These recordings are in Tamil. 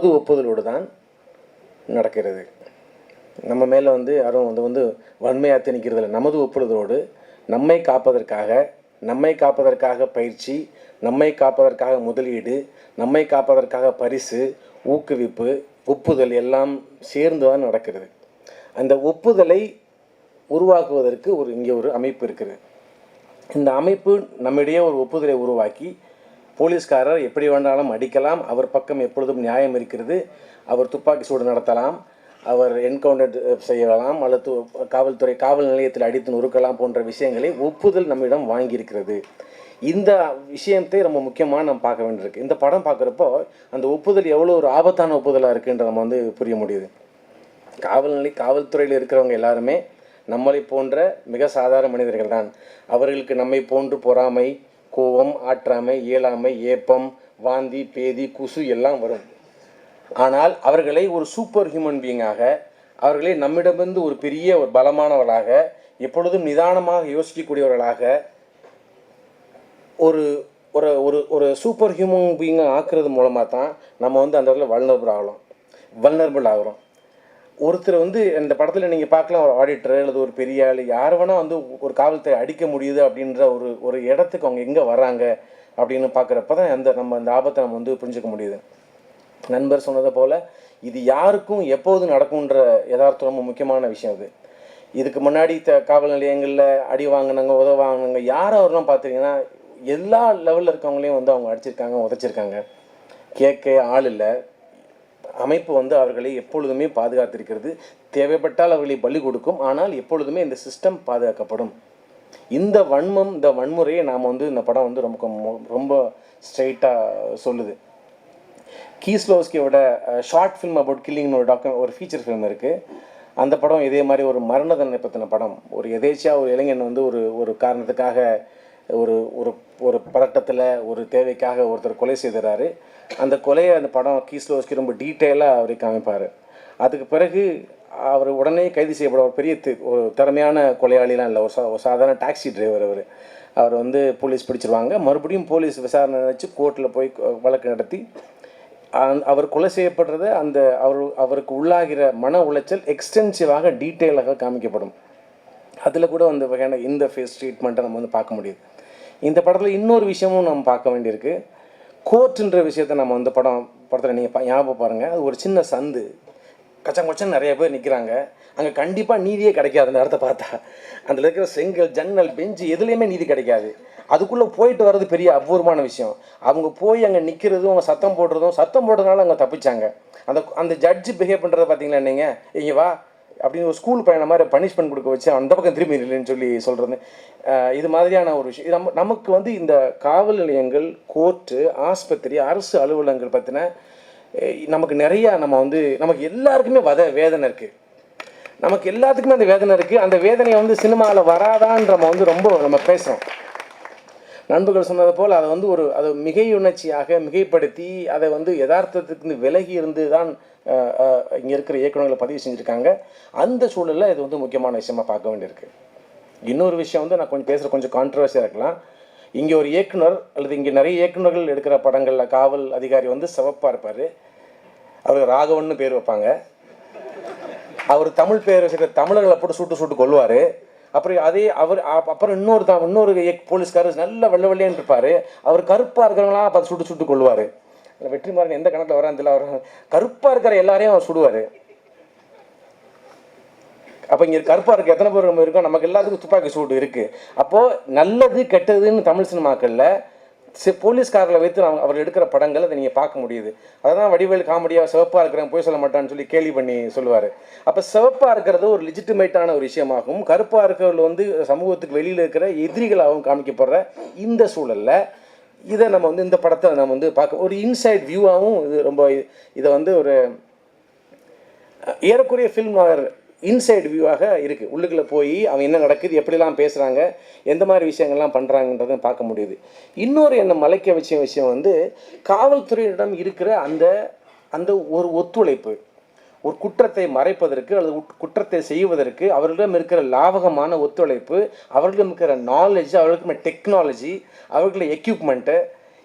நமது ஒப்புதலோடு தான் நடக்கிறது. நம்ம மேலே வந்து யாரும் வந்து வந்து வன்மையாக திணிக்கிறதில்ல நமது ஒப்புதலோடு நம்மை காப்பதற்காக நம்மை காப்பதற்காக பயிற்சி நம்மை காப்பதற்காக முதலீடு நம்மை காப்பதற்காக பரிசு ஊக்குவிப்பு ஒப்புதல் எல்லாம் சேர்ந்து தான் நடக்கிறது. அந்த ஒப்புதலை உருவாக்குவதற்கு ஒரு இங்கே ஒரு அமைப்பு இருக்குது. இந்த அமைப்பு நம்மிடையே ஒரு ஒப்புதலை உருவாக்கி போலீஸ்காரர் எப்படி வேண்டாலும் அடிக்கலாம். அவர் பக்கம் எப்பொழுதும் நியாயம் இருக்கிறது. அவர் துப்பாக்கி சூடு நடத்தலாம். அவர் என்கவுண்டர் செய்யலாம். அல்லது காவல்துறை காவல் நிலையத்தில் அடித்து நொறுக்கலாம் போன்ற விஷயங்களை ஒப்புதல் நம்மிடம் வாங்கியிருக்கிறது. இந்த விஷயத்தை ரொம்ப முக்கியமாக நம்ம பார்க்க வேண்டியிருக்கு. இந்த படம் பார்க்குறப்போ அந்த ஒப்புதல் எவ்வளோ ஒரு ஆபத்தான ஒப்புதலாக இருக்குன்ற நம்ம வந்து புரிய முடியுது. காவல்நிலை காவல்துறையில் இருக்கிறவங்க எல்லாருமே நம்மளை போன்ற மிக சாதாரண மனிதர்கள் தான் அவர்களுக்கு நம்மை போன்று பொறாமை கோபம் ஆற்றாமை இயலாமை ஏப்பம் வாந்தி பேதி குசு எல்லாம் வரும். ஆனால் அவர்களை ஒரு சூப்பர் ஹியூமன் பீயிங்காக அவர்களை நம்மிடமிருந்து ஒரு பெரிய ஒரு பலமானவர்களாக எப்பொழுதும் நிதானமாக யோசிக்கக்கூடியவர்களாக ஒரு ஒரு ஒரு ஒரு சூப்பர் ஹியூமன் பீயிங்காக ஆக்குறது மூலமாக தான் நம்ம வந்து அந்த இடத்துல வல்னரபிள் ஆகலாம். வல்னரபிள் ஆகிறோம். ஒருத்தர் வந்து இந்த படத்தில் நீங்கள் பார்க்கலாம் ஒரு ஆடிட்டர் அல்லது ஒரு பெரிய ஆள் யார் வேணால் வந்து ஒரு காவல்துறை அடிக்க முடியுது அப்படின்ற ஒரு ஒரு இடத்துக்கு அவங்க எங்கே வர்றாங்க அப்படின்னு பார்க்குறப்ப தான் அந்த நம்ம அந்த ஆபத்தை நம்ம வந்து புரிஞ்சுக்க முடியுது. நண்பர் சொன்னதை போல் இது யாருக்கும் எப்போது நடக்கும்ன்ற யதார்த்தம் ரொம்ப முக்கியமான விஷயம் அது. இதுக்கு முன்னாடி த காவல் நிலையங்களில் அடி வாங்கினாங்க உதவ வாங்கினாங்க யார் அவரெல்லாம் பார்த்தீங்கன்னா எல்லா லெவலில் இருக்கவங்களையும் வந்து அவங்க அடிச்சிருக்காங்க உதைச்சிருக்காங்க. கேட்க ஆள் இல்லை. அமைப்பு வந்து அவர்களை எப்பொழுதுமே பாதுகாத்திருக்கிறது. தேவைப்பட்டால் அவர்களை பலி கொடுக்கும். ஆனால் எப்பொழுதுமே இந்த சிஸ்டம் பாதுகாக்கப்படும். இந்த வன்மம் இந்த வன்முறையை நாம் வந்து இந்த படம் வந்து ரொம்ப ரொம்ப ஸ்ட்ரைட்டாக சொல்லுது. கீஸ்லோஸ்கியோட ஷார்ட் ஃபில்ம் அபவுட் கில்லிங்னு ஒரு டாக்கு ஒரு ஃபீச்சர் ஃபிலிம் இருக்குது அந்த படம் இதே மாதிரி ஒரு மரண தண்டனை பற்றின படம். ஒரு எதேச்சியாக ஒரு இளைஞன் வந்து ஒரு ஒரு காரணத்துக்காக ஒரு ஒரு ஒரு பதட்டத்தில் ஒரு தேவைக்காக ஒருத்தர் கொலை செய்துறாரு. அந்த கொலையை அந்த படம் கீஸ்லோஸ்கி ரொம்ப டீட்டெயிலாக அவரை காமிப்பார். அதுக்கு பிறகு அவர் உடனே கைது செய்யப்பட ஒரு பெரிய ஒரு திறமையான கொலையாளிலாம் இல்லை. ஒரு சா ஒரு சாதாரண டாக்ஸி டிரைவர் அவர். அவர் வந்து போலீஸ் பிடிச்சிருவாங்க. மறுபடியும் போலீஸ் விசாரணை நினச்சி கோர்ட்டில் போய் வழக்கு நடத்தி அவர் கொலை செய்யப்படுறது அந்த அவர் அவருக்கு உள்ளாகிற மன உளைச்சல் எக்ஸ்டென்சிவாக டீட்டெயிலாக காமிக்கப்படும். அதில் கூட அந்த வகையான இந்த ஃபேஸ் ட்ரீட்மெண்ட்டை நம்ம வந்து பார்க்க முடியுது. இந்த படத்தில் இன்னொரு விஷயமும் நம்ம பார்க்க வேண்டியிருக்கு. கோர்ட்டுன்ற விஷயத்தை நம்ம இந்த படம் படத்தில் நீங்கள் ஞாபகம் பாருங்கள் அது ஒரு சின்ன சந்து. கச்சம் கொச்சம் நிறைய பேர் நிற்கிறாங்க அங்கே கண்டிப்பாக நீதியே கிடைக்காது அந்த இடத்த பார்த்தா. அதில் இருக்கிற செங்கல் ஜன்னல் பெஞ்சு எதுலேயுமே நீதி கிடைக்காது. அதுக்குள்ளே போயிட்டு வர்றது பெரிய அபூர்வமான விஷயம். அவங்க போய் அங்கே நிற்கிறதும் அவங்க சத்தம் போடுறதும் சத்தம் போடுறதுனால அவங்க தப்பிச்சாங்க. அந்த அந்த ஜட்ஜு பிஹேவ் பண்ணுறத பார்த்தீங்களா நீங்கள் இங்கே வா. அப்படின்னு ஒரு ஸ்கூல் பையனை மாதிரி பனிஷ்மெண்ட் கொடுக்க வச்சு அந்த பக்கம் திரும்பி இல்லைன்னு சொல்லி சொல்கிறது இது மாதிரியான ஒரு விஷயம். இது நம்ம நமக்கு வந்து இந்த காவல் நிலையங்கள் கோர்ட்டு ஆஸ்பத்திரி அரசு அலுவலகங்கள் பற்றின நமக்கு நிறையா நம்ம வந்து நமக்கு எல்லாருக்குமே வத வேதனை இருக்குது நமக்கு எல்லாத்துக்குமே அந்த வேதனை இருக்குது அந்த வேதனையை வந்து சினிமாவில் வராதான்னு நம்ம வந்து ரொம்ப நம்ம பேசுகிறோம் நண்பர்கள் சொன்னது போல் அதை வந்து ஒரு அதை மிகையுணர்ச்சியாக மிகைப்படுத்தி அதை வந்து யதார்த்தத்துக்கு விலகி இருந்து தான் இங்கே இருக்கிற இயக்குநர்களை பதிவு செஞ்சுருக்காங்க. அந்த சூழலில் இது வந்து முக்கியமான விஷயமாக பார்க்க வேண்டியிருக்கு. இன்னொரு விஷயம் வந்து நான் கொஞ்சம் பேசுகிற கொஞ்சம் கான்ட்ரவர்சியாக இருக்கலாம். இங்கே ஒரு இயக்குனர் அல்லது இங்கே நிறைய இயக்குனர்கள் எடுக்கிற படங்களில் காவல் அதிகாரி வந்து சிவப்பாக இருப்பார். அவர் ராகவன்னு பேர் வைப்பாங்க. அவர் தமிழ் பேர் வச்சுக்கிற தமிழர்களை போட்டு சுட்டு சுட்டு கொள்வார் அப்புறம் அதே அவர் அப்புறம் இன்னொரு தான் இன்னொரு இயக் போலீஸ்காரர் நல்ல வெள்ள வெள்ளையன்னு இருப்பார் அவர் கருப்பாக இருக்கிறவங்களாம் அப்போ சுட்டு சுட்டு கொள்வார் வெற்றிமாறன் எந்த கணக்கில் வராந்தில்ல அவர் கருப்பாக இருக்கிற எல்லாரையும் அவர் சுடுவார். அப்போ இங்கே கருப்பாக இருக்க எத்தனை பேர் நம்ம இருக்கோம்? நமக்கு எல்லாத்துக்கும் துப்பாக்கி சூடு இருக்குது அப்போது நல்லது கெட்டதுன்னு தமிழ் சினிமாக்களில் போலீஸ்காரர்களை வைத்து அவங்க அவர் எடுக்கிற படங்கள் அதை நீங்கள் பார்க்க முடியுது. அதான் வடிவேல் காமெடியாக சிவப்பாக இருக்கிறவன் போய் சொல்ல மாட்டான்னு சொல்லி கேள்வி பண்ணி சொல்லுவார். அப்போ சிவப்பாக இருக்கிறது ஒரு லிஜிட்டிமேட்டான ஒரு விஷயமாகவும் கருப்பாக இருக்கிறவர்கள் வந்து சமூகத்துக்கு வெளியில் இருக்கிற எதிரிகளாகவும் காமிக்கப்படுற இந்த சூழலில் இதை நம்ம வந்து இந்த படத்தை நம்ம வந்து பார்க்க ஒரு இன்சைட் வியூவாகவும் இது ரொம்ப இதை வந்து ஒரு ஏறக்குறைய ஃபில்ம் இன்சைடு வியூவாக இருக்குது உள்ளுக்குள்ளே போய் அவங்க என்ன நடக்குது எப்படிலாம் பேசுகிறாங்க எந்த மாதிரி விஷயங்கள்லாம் பண்ணுறாங்கன்றதை பார்க்க முடியுது. இன்னொரு என்ன மலைக்க வச்ச விஷயம் வந்து காவல்துறையிடம் இருக்கிற அந்த அந்த ஒரு ஒத்துழைப்பு ஒரு குற்றத்தை மறைப்பதற்கு அல்லது உட்- குற்றத்தை செய்வதற்கு அவர்களிடம் இருக்கிற லாபகமான ஒத்துழைப்பு அவர்களிடம் இருக்கிற நாலேஜ் அவர்களுக்கு டெக்னாலஜி அவர்களுடைய எக்யூப்மெண்ட்டு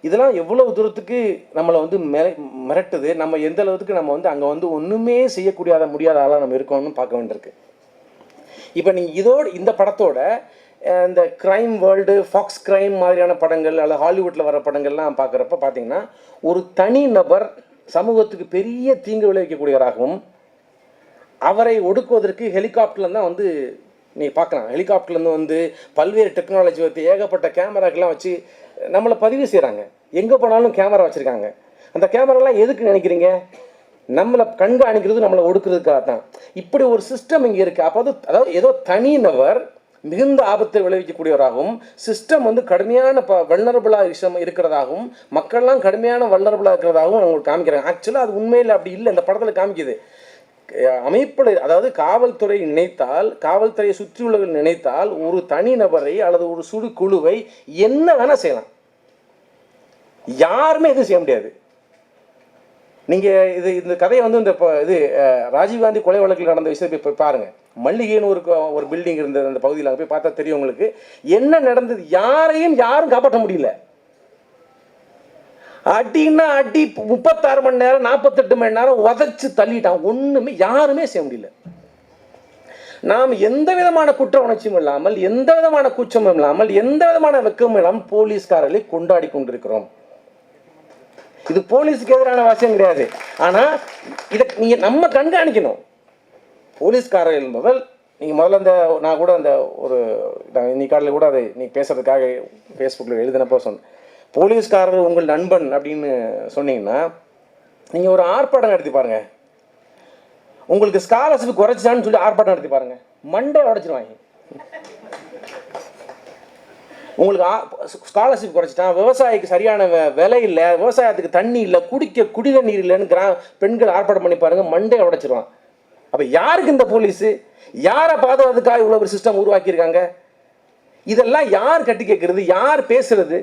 இதெல்லாம் எவ்வளவு தூரத்துக்கு நம்மளை வந்து மிர மிரட்டுது? நம்ம எந்த அளவுக்கு நம்ம வந்து அங்கே வந்து ஒன்றுமே செய்யக்கூடியாத முடியாத ஆளாக நம்ம இருக்கோம்னு பார்க்க வேண்டியிருக்கு. இப்போ நீங்கள் இதோட இந்த படத்தோட இந்த க்ரைம் வேர்ல்டு ஃபாக்ஸ் க்ரைம் மாதிரியான படங்கள் அல்லது ஹாலிவுட்டில் வர படங்கள்லாம் பார்க்குறப்ப பார்த்தீங்கன்னா ஒரு தனி நபர் சமூகத்துக்கு பெரிய தீங்கு விளைவிக்கக்கூடியவராகவும் அவரை ஒடுக்குவதற்கு ஹெலிகாப்டர்ல தான் வந்து நீ பார்க்கலாம். ஹெலிகாப்டர்லேருந்து வந்து பல்வேறு டெக்னாலஜி வைத்து ஏகப்பட்ட கேமராக்கெல்லாம் வச்சு நம்மளை பதிவு செய்கிறாங்க எங்கே போனாலும் கேமரா வச்சுருக்காங்க. அந்த கேமராலாம் எதுக்கு நினைக்கிறீங்க? நம்மளை கண்காணிக்கிறது நம்மளை ஒடுக்கிறதுக்காக தான். இப்படி ஒரு சிஸ்டம் இங்கே இருக்குது அப்போது அதாவது ஏதோ தனி நபர் மிகுந்த ஆபத்தை விளைவிக்கக்கூடியவராகவும் சிஸ்டம் வந்து கடுமையான ப வல்லரபுளாக விஷயம் இருக்கிறதாகவும் மக்கள்லாம் கடுமையான வல்லரபுளாக இருக்கிறதாகவும் அவங்களுக்கு காமிக்கிறாங்க ஆக்சுவலாக அது உண்மையில் அப்படி இல்லை. இந்த படத்தில் காமிக்குது. அமைப்பில் அதாவது காவல்துறை நினைத்தால் காவல்துறையை சுற்றியுள்ளவர்கள் நினைத்தால் ஒரு தனி நபரை அல்லது ஒரு சுடு குழுவை என்ன வேணால் செய்யலாம். யாருமே எதுவும் செய்ய முடியாது. நீங்கள் இது இந்த கதையை வந்து இந்த இப்போ இது ராஜீவ்காந்தி கொலை வழக்கில் நடந்த விஷயத்தை போய் பாருங்கள் மல்லிகைன்னு ஒரு ஒரு பில்டிங் இருந்தது அந்த பகுதியில் அங்கே போய் பார்த்தா தெரியும் உங்களுக்கு. என்ன நடந்தது யாரையும் யாரும் காப்பாற்ற முடியல. அடின்னா அடி முப்பத்தாறு மணி நேரம் நாற்பத்தெட்டு மணி நேரம் உதச்சி தள்ளிட்டான். ஒன்றுமே யாருமே செய்ய முடியல. நாம் எந்த விதமான குற்ற உணர்ச்சியும் இல்லாமல் எந்த விதமான கூச்சமும் இல்லாமல் எந்த விதமான வெக்கமும் இல்லாமல் போலீஸ்காரர்களை கொண்டாடி கொண்டிருக்கிறோம். இது போலீஸுக்கு எதிரான வாசியம் கிடையாது. ஆனால் இதை நீங்கள் நம்ம கண்காணிக்கணும். போலீஸ்காரர்கள் முதல் நீங்கள் முதல்ல அந்த நான் கூட அந்த ஒரு இன்னைக்கு காலையில் கூட அதை நீ பேசுறதுக்காக ஃபேஸ்புக்கில் எழுதினப்போ சொன்னேன். போலீஸ்காரர் உங்கள் நண்பன் அப்படின்னு சொன்னீங்கன்னா நீங்கள் ஒரு ஆர்ப்பாட்டம் நடத்தி பாருங்கள் உங்களுக்கு ஸ்காலர்ஷிப் குறைச்சான்னு சொல்லி ஆர்ப்பாட்டம் நடத்தி பாருங்கள் மண்டே உடச்சிருவாங்க. உங்களுக்கு ஸ்காலர்ஷிப் குறைச்சிட்டான் விவசாயிக்கு சரியான விலை இல்லை விவசாயத்துக்கு தண்ணி இல்லை குடிக்க குடித நீர் இல்லைன்னு கிரா பெண்கள் ஆர்ப்பாட்டம் பண்ணி பாருங்கள் மண்டே உடைச்சிருவான் அப்போ யாருக்கு இந்த போலீஸு? யாரை பாதுகாத்துக்காக இவ்வளோ ஒரு சிஸ்டம் உருவாக்கியிருக்காங்க? இதெல்லாம் யார் கட்டி கேட்குறது யார் பேசுறது?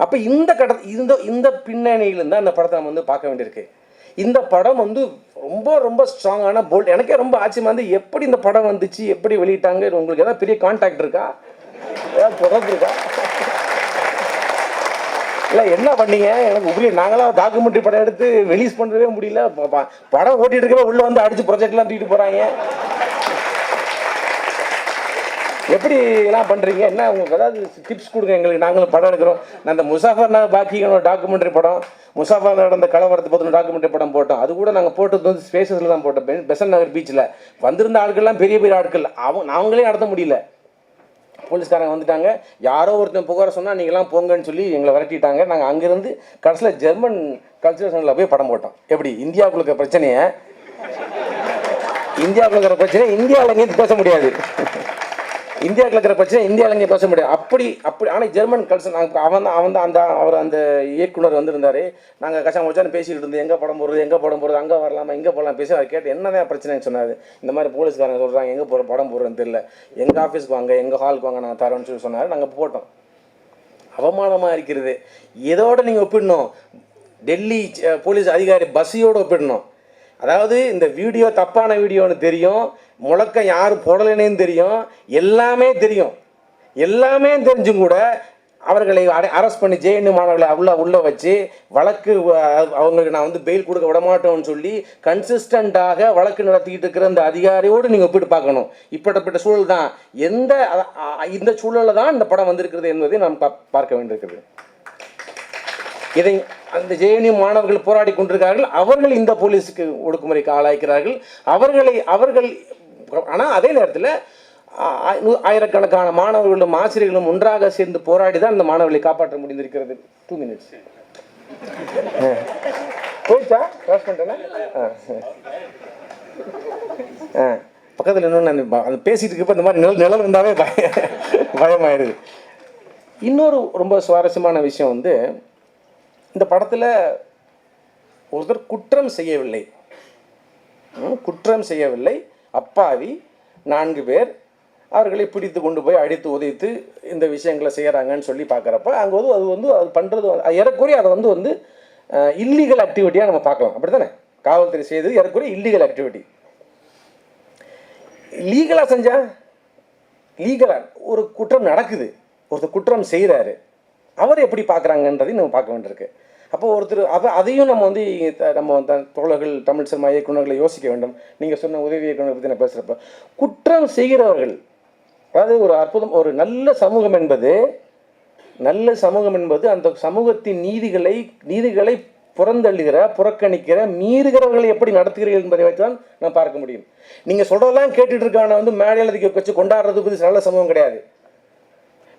அப்போ இந்த கட இந்த இந்த பின்னணியிலிருந்து தான் அந்த படத்தை நம்ம வந்து பார்க்க வேண்டியிருக்கு. இந்த படம் வந்து ரொம்ப ரொம்ப ஸ்ட்ராங்கான போல்ட் எனக்கே ரொம்ப ஆச்சரியமா வந்து எப்படி இந்த படம் வந்துச்சு எப்படி வெளியிட்டாங்க உங்களுக்கு ஏதாவது பெரிய கான்டாக்ட் இருக்கா? ஏதாவது தொடர்பு இருக்கா? இல்லை என்ன பண்ணீங்க? எனக்கு புரியல நாங்களாம் டாக்குமெண்ட்ரி படம் எடுத்து ரிலீஸ் பண்ணவே முடியல. ப- படம் ஓட்டிட்டு இருக்கவே உள்ளே வந்து அடிச்சு ப்ரொஜெக்ட்லாம் தூக்கிட்டு போகிறாங்க எப்படி என்ன பண்ணுறீங்க என்ன உங்களுக்கு ஏதாவது டிப்ஸ் கொடுங்க எங்களுக்கு. நாங்களும் படம் எடுக்கிறோம். நான் அந்த முசாஃபர் நகர் டாக்குமெண்ட்ரி படம் முசாஃபர் நடந்த கலவரத்தை பற்றின டாக்குமெண்ட்ரி படம் போட்டோம். அது கூட நாங்கள் போட்டது வந்து ஸ்பேசஸில் தான் போட்டோம். பெசன் நகர் பீச்சில் வந்திருந்த ஆட்கள்லாம் பெரிய பெரிய ஆட்கள். அவங்க அவங்களே நடத்த முடியல. போலீஸ்காரங்க வந்துட்டாங்க. யாரோ ஒருத்தன் புகார சொன்னால் நீங்களாம் போங்கன்னு சொல்லி எங்களை விரட்டிட்டாங்க. நாங்கள் அங்கேருந்து கடைசியில் ஜெர்மன் கல்ச்சரல் சென்டரில் போய் படம் போட்டோம். எப்படி? இந்தியாவுக்குள்ள இருக்கிற பிரச்சனையை? இந்தியாவுக்குள்ள இருக்கிற பிரச்சனை இந்தியாவில் எங்கேயும் பேச முடியாது. இந்தியாவில் இருக்கிற பிரச்சனை இந்தியாவில் இங்கே பேச முடியாது. அப்படி அப்படி ஆனால் ஜெர்மன் கல்ச்சர் நாங்கள் அவன் தான் அவன் தான் அந்த அவர் அந்த இயக்குனர் வந்திருந்தார். நாங்கள் கஷ்டம் வச்சான்னு பேசிக்கிட்டு இருந்தோம். எங்கே படம் போடுறது எங்கே படம் போடுறது அங்கே வரலாமா இங்கே போகலாம் பேசி அவர் கேட்டு என்னதான் பிரச்சனைன்னு சொன்னார். இந்த மாதிரி போலீஸ்காரங்க சொல்கிறாங்க எங்கே போகிற படம் போடுறேன்னு தெரியல. எங்கள் ஆஃபீஸ்க்கு வாங்க எங்கள் ஹாலுக்கு வாங்க நாங்கள் தரோன்னு சொல்லி சொன்னார். நாங்கள் போட்டோம். அவமானமாக இருக்கிறது. இதோட நீங்கள் ஒப்பிடணும்? டெல்லி போலீஸ் அதிகாரி பஸ்ஸையோடு ஒப்பிடணும். அதாவது இந்த வீடியோ தப்பான வீடியோன்னு தெரியும் முழக்கம் யார் போடலைன்னு தெரியும் எல்லாமே தெரியும். எல்லாமே தெரிஞ்சும் கூட அவர்களை அரெஸ்ட் பண்ணி ஜேஎன்யூ மாணவர்களை உள்ள உள்ளே வச்சு வழக்கு அவங்களுக்கு நான் வந்து பெயில் கொடுக்க விடமாட்டோம்னு சொல்லி கன்சிஸ்டண்ட்டாக வழக்கு நடத்திக்கிட்டு இருக்கிற அந்த அதிகாரியோடு நீங்கள் ஒப்பிட்டு பார்க்கணும். இப்படிப்பட்ட சூழல் தான் எந்த இந்த சூழலில் தான் இந்த படம் வந்திருக்கிறது என்பதை நாம் பார்க்க வேண்டியிருக்கிறது. இதை அந்த ஜேஎன்யூ மாணவர்கள் போராடி கொண்டிருக்கிறார்கள். அவர்கள் இந்த போலீஸுக்கு ஒடுக்குமுறைக்கு ஆளாக்கிறார்கள் அவர்களை அவர்கள் ஆனால் அதே நேரத்தில் ஆயிரக்கணக்கான மாணவர்களும் ஆசிரியர்களும் ஒன்றாக சேர்ந்து போராடி தான் அந்த மாணவர்களை காப்பாற்ற முடிந்திருக்கிறது. டூ மினிட்ஸ் போயிடுச்சா கிராஸ் பண்ணிட்டேன்னா ஆ. ஆ. பக்கத்தில் இன்னொன்று நான் ப- அது பேசிட்டு இந்த மாதிரி நிழல் நிழல் இருந்தாவே பய பயமாயிருது. இன்னொரு ரொம்ப சுவாரஸ்யமான விஷயம் வந்து இந்த படத்தில் ஒருத்தர் குற்றம் செய்யவில்லை. குற்றம் செய்யவில்லை. அப்பாவி நான்கு பேர் அவர்களை பிடித்து கொண்டு போய் அடித்து உதைத்து இந்த விஷயங்களை செய்கிறாங்கன்னு சொல்லி பார்க்குறப்ப அங்கே வந்து அது வந்து அது பண்ணுறது ஏறக்குறைய அதை வந்து வந்து இல்லீகல் ஆக்டிவிட்டியாக நம்ம பார்க்கலாம். அப்படி தானே காவல்துறை செய்தது ஏறக்குறைய இல்லீகல் ஆக்டிவிட்டி லீகலாக செஞ்சா லீகலாக ஒரு குற்றம் நடக்குது. ஒருத்தர் குற்றம் செய்கிறாரு அவர் எப்படி பார்க்குறாங்கன்றதையும் நம்ம பார்க்க வேண்டியிருக்கு. அப்போ ஒருத்தர் அப்போ அதையும் நம்ம வந்து த- நம்ம தோழர்கள் தமிழ் சினிமா இயக்குநர்களை யோசிக்க வேண்டும். நீங்கள் சொன்ன உதவி இயக்குநர் பற்றி நான் பேசுகிறப்ப குற்றம் செய்கிறவர்கள் அதாவது ஒரு அற்புதம் ஒரு நல்ல சமூகம் என்பது நல்ல சமூகம் என்பது அந்த சமூகத்தின் நீதிகளை நீதிகளை புறந்தள்ளுகிற புறக்கணிக்கிற மீறுகிறவர்களை எப்படி நடத்துகிறீர்கள் என்பதை வைத்து தான் நான் பார்க்க முடியும். நீங்கள் சொல்கிறதெல்லாம் கேட்டுட்டு இருக்கான வந்து மேடையில் வச்சு கொண்டாடுறது பற்றி நல்ல சமூகம் கிடையாது.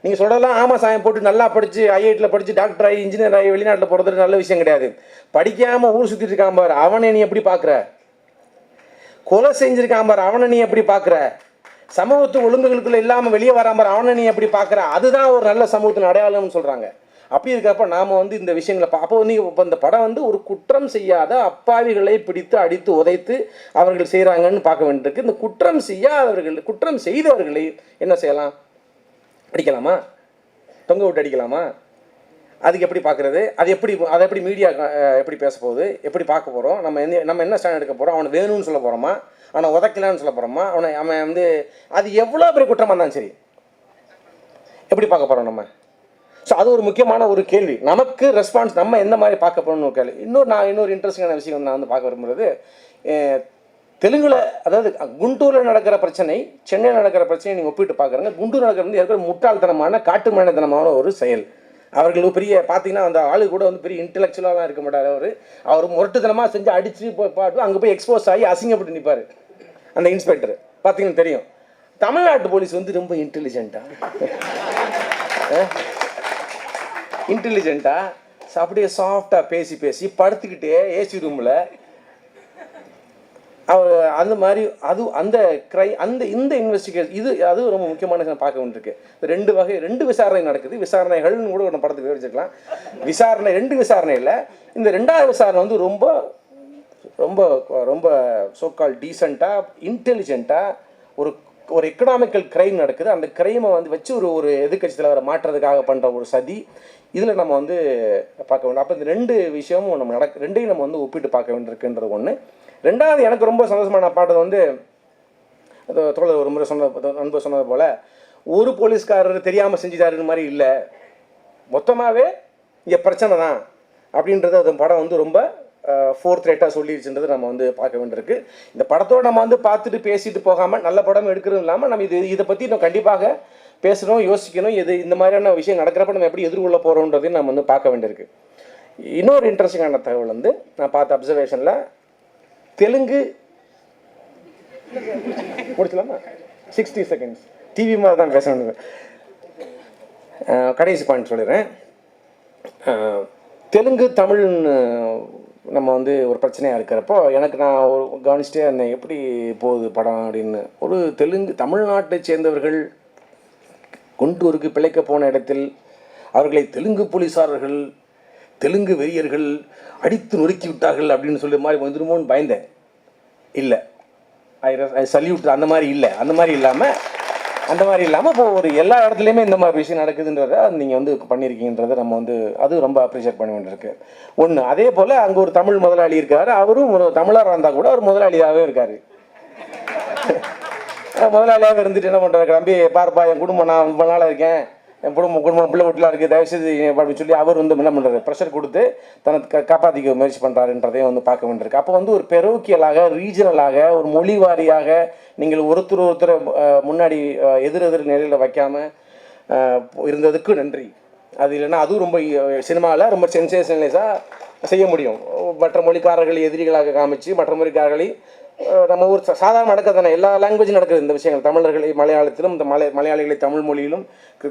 நீங்கள் சொல்கிறதெல்லாம் ஆமாம் சாயம் போட்டு நல்லா படித்து ஐஐடியில் படித்து டாக்டர் ஆகி இன்ஜினியர் ஆகி வெளிநாட்டில் போகிறது நல்ல விஷயம் கிடையாது. படிக்காமல் ஊர் சுற்றிட்டு இருக்கான் பாரு அவனை நீ எப்படி பார்க்குற கொலை செஞ்சிருக்கான் பாரு அவனை நீ எப்படி பார்க்குற சமூகத்து ஒழுங்குகளுக்குள்ள இல்லாமல் வெளியே வராம பாரு அவனை நீ எப்படி பார்க்குற அதுதான் ஒரு நல்ல சமூகத்தின் அடையாளம்னு சொல்கிறாங்க அப்படி இருக்கிறப்ப நாம் வந்து இந்த விஷயங்களை அப்போ வந்து இப்போ இந்த படம் வந்து ஒரு குற்றம் செய்யாத அப்பாவிகளை பிடித்து அடித்து உதைத்து அவர்கள் செய்கிறாங்கன்னு பார்க்க வேண்டியிருக்கு. இந்த குற்றம் செய்யாதவர்கள் குற்றம் செய்தவர்களை என்ன செய்யலாம்? அடிக்கலாமா? தொங்க விட்டு அடிக்கலாமா? அதுக்கு எப்படி பார்க்குறது அது எப்படி அதை எப்படி மீடியா எப்படி பேச போகுது? எப்படி பார்க்க போகிறோம் நம்ம என்ன நம்ம என்ன ஸ்டாண்ட் எடுக்க போகிறோம் அவனை வேணும்னு சொல்ல போகிறோமா அவனை உதைக்கலான்னு சொல்ல போகிறோமா அவனை அவன் வந்து அது எவ்வளோ பெரிய குற்றமாக இருந்தாலும் சரி. எப்படி பார்க்க போகிறோம் நம்ம? ஸோ அது ஒரு முக்கியமான ஒரு கேள்வி. நமக்கு ரெஸ்பான்ஸ் நம்ம எந்த மாதிரி பார்க்க போகணும்னு ஒரு கேள்வி. இன்னொரு நான் இன்னொரு இன்ட்ரெஸ்டிங்கான விஷயம் வந்து நான் வந்து பார்க்க விரும்புறது தெலுங்குல அதாவது குண்டூரில் நடக்கிற பிரச்சனை சென்னையில் நடக்கிற பிரச்சனையை நீங்கள் ஒப்பிட்டு பார்க்குறங்க குண்டூர் நடக்கிறது வந்து ஏற்கனவே முட்டாள்தனமான காட்டு ஒரு செயல். அவர்கள் பெரிய பார்த்தீங்கன்னா அந்த ஆளு கூட வந்து பெரிய இன்டெலெக்சுவலாக இருக்க மாட்டார் அவர். அவர் முரட்டுத்தனமாக செஞ்சு அடித்து போய் பாட்டு அங்கே போய் எக்ஸ்போஸ் ஆகி அசிங்கப்பட்டு நிற்பார் அந்த இன்ஸ்பெக்டர் பார்த்தீங்கன்னா தெரியும். தமிழ்நாட்டு போலீஸ் வந்து ரொம்ப இன்டெலிஜென்ட்டாக இன்டெலிஜென்ட்டாக அப்படியே சாஃப்டாக பேசி பேசி படுத்துக்கிட்டே ஏசி ரூமில் அவர் அந்த மாதிரி அது அந்த கிரை அந்த இந்த இன்வெஸ்டிகேஷன் இது அது ரொம்ப முக்கியமான பார்க்க வேண்டியிருக்கு. ரெண்டு வகை ரெண்டு விசாரணை நடக்குது. விசாரணைகள்னு கூட நம்ம படத்துக்கு விவரிச்சுக்கலாம் விசாரணை ரெண்டு விசாரணை இல்லை. இந்த ரெண்டாவது விசாரணை வந்து ரொம்ப ரொம்ப ரொம்ப சோக்கால் டீசெண்டாக இன்டெலிஜென்ட்டாக ஒரு ஒரு எக்கனாமிக்கல் கிரைம் நடக்குது. அந்த கிரைமை வந்து வச்சு ஒரு ஒரு எதிர்க்கட்சி தலைவரை மாற்றுறதுக்காக பண்ணுற ஒரு சதி. இதில் நம்ம வந்து பார்க்க வேண்டும் அப்போ இந்த ரெண்டு விஷயமும் நம்ம நடக்க ரெண்டையும் நம்ம வந்து ஒப்பிட்டு பார்க்க வேண்டியிருக்குன்றது ஒன்று ரெண்டாவது எனக்கு ரொம்ப சந்தோஷமான பாட்டது வந்து அது தோழர் ஒரு முறை சொன்ன நண்பர் சொன்னது போல் ஒரு போலீஸ்காரர் தெரியாமல் செஞ்சுட்டாருன்னு மாதிரி இல்லை. மொத்தமாகவே இங்கே பிரச்சனை தான். அப்படின்றது அந்த படம் வந்து ரொம்ப ஃபோர்த் ரேட்டாக சொல்லிடுச்சுன்றது நம்ம வந்து பார்க்க வேண்டியிருக்கு. இந்த படத்தோட நம்ம வந்து பார்த்துட்டு பேசிட்டு போகாமல் நல்ல படம் எடுக்கிறதும் இல்லாமல் நம்ம இது இதை பற்றி நம்ம கண்டிப்பாக பேசணும் யோசிக்கணும் இது இந்த மாதிரியான விஷயம் நடக்கிறப்ப நம்ம எப்படி எதிர்கொள்ள போகிறோன்றதையும் நம்ம வந்து பார்க்க வேண்டியிருக்கு. இன்னொரு இன்ட்ரெஸ்டிங்கான தகவல் வந்து நான் பார்த்த அப்சர்வேஷனில் தெலுங்கு. முடிச்சலாமா சிக்ஸ்டி செகண்ட்ஸ் டிவி மாதிரி தான் பேசணும் கடைசி பாயிண்ட் சொல்லிடுறேன். தெலுங்கு தமிழ்னு நம்ம வந்து ஒரு பிரச்சனையாக இருக்கிறப்போ எனக்கு நான் ஒரு கவனிச்சிட்டே இருந்தேன் எப்படி போகுது படம் அப்படின்னு. ஒரு தெலுங்கு தமிழ்நாட்டை சேர்ந்தவர்கள் குண்டூருக்கு பிழைக்க போன இடத்தில் அவர்களை தெலுங்கு போலீஸாரர்கள் தெலுங்கு வெறியர்கள் அடித்து நொறுக்கி விட்டார்கள் அப்படின்னு சொல்லி மாதிரி வந்துருமோன்னு பயந்தேன். இல்லை. ஐ ஐ சல்யூட் அந்த மாதிரி இல்லை. அந்த மாதிரி இல்லாமல் அந்த மாதிரி இல்லாமல் இப்போ ஒரு எல்லா இடத்துலையுமே இந்த மாதிரி விஷயம் நடக்குதுன்றத நீங்கள் வந்து பண்ணியிருக்கீங்கன்றதை நம்ம வந்து அது ரொம்ப அப்ரிஷியேட் பண்ண வேண்டியிருக்கு. ஒன்று அதே போல் அங்கே ஒரு தமிழ் முதலாளி இருக்கார். அவரும் ஒரு தமிழராக இருந்தால் கூட அவர் முதலாளியாகவே இருக்கார். முதலாளியாக இருந்துட்டு என்ன பண்ணுறாரு தம்பி பார்ப்பா என் குடும்பம் நான் ரொம்ப நாளாக இருக்கேன். என் குடும்பம் குடும்பம் பிள்ளை வீட்டில் இருக்குது தயவுசெய்து அப்படின்னு சொல்லி அவர் வந்து என்ன பண்ணுறாரு ப்ரெஷர் கொடுத்து தனக்கு காப்பாற்றிக்க முயற்சி பண்ணுறாருன்றதையும் வந்து பார்க்க வேண்டியிருக்கு. அப்போ வந்து ஒரு பெரோக்கியலாக ரீஜனலாக ஒரு மொழி வாரியாக நீங்கள் ஒருத்தர் ஒருத்தர் முன்னாடி எதிர் எதிர் நிலையில் வைக்காமல் இருந்ததுக்கு நன்றி. அது இல்லைன்னா அதுவும் ரொம்ப சினிமாவில் ரொம்ப சென்சேஷனலைஸாக செய்ய முடியும். மற்ற மொழிக்காரர்களை எதிரிகளாக காமிச்சு மற்ற மொழிக்காரர்களை நம்ம ஊர் சாதாரண சாதாரண நடக்கிறதானே எல்லா லாங்குவேஜும் நடக்குது இந்த விஷயங்கள். தமிழர்களை மலையாளத்திலும் இந்த மலை மலையாளிகளை தமிழ் மொழியிலும்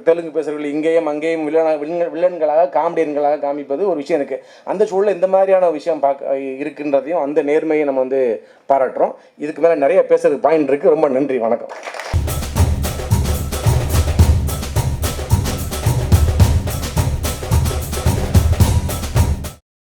தெலுங்கு பேசுகிறவர்கள் இங்கேயும் அங்கேயும் வில்லன வில்லன்களாக காமெடியன்களாக காமிப்பது ஒரு விஷயம் இருக்குது அந்த சூழலில் இந்த மாதிரியான விஷயம் பார்க்க இருக்குன்றதையும் அந்த நேர்மையை நம்ம வந்து பாராட்டுறோம். இதுக்கு மேலே நிறைய பேசுறதுக்கு பாயிண்ட் இருக்குது ரொம்ப நன்றி. வணக்கம்.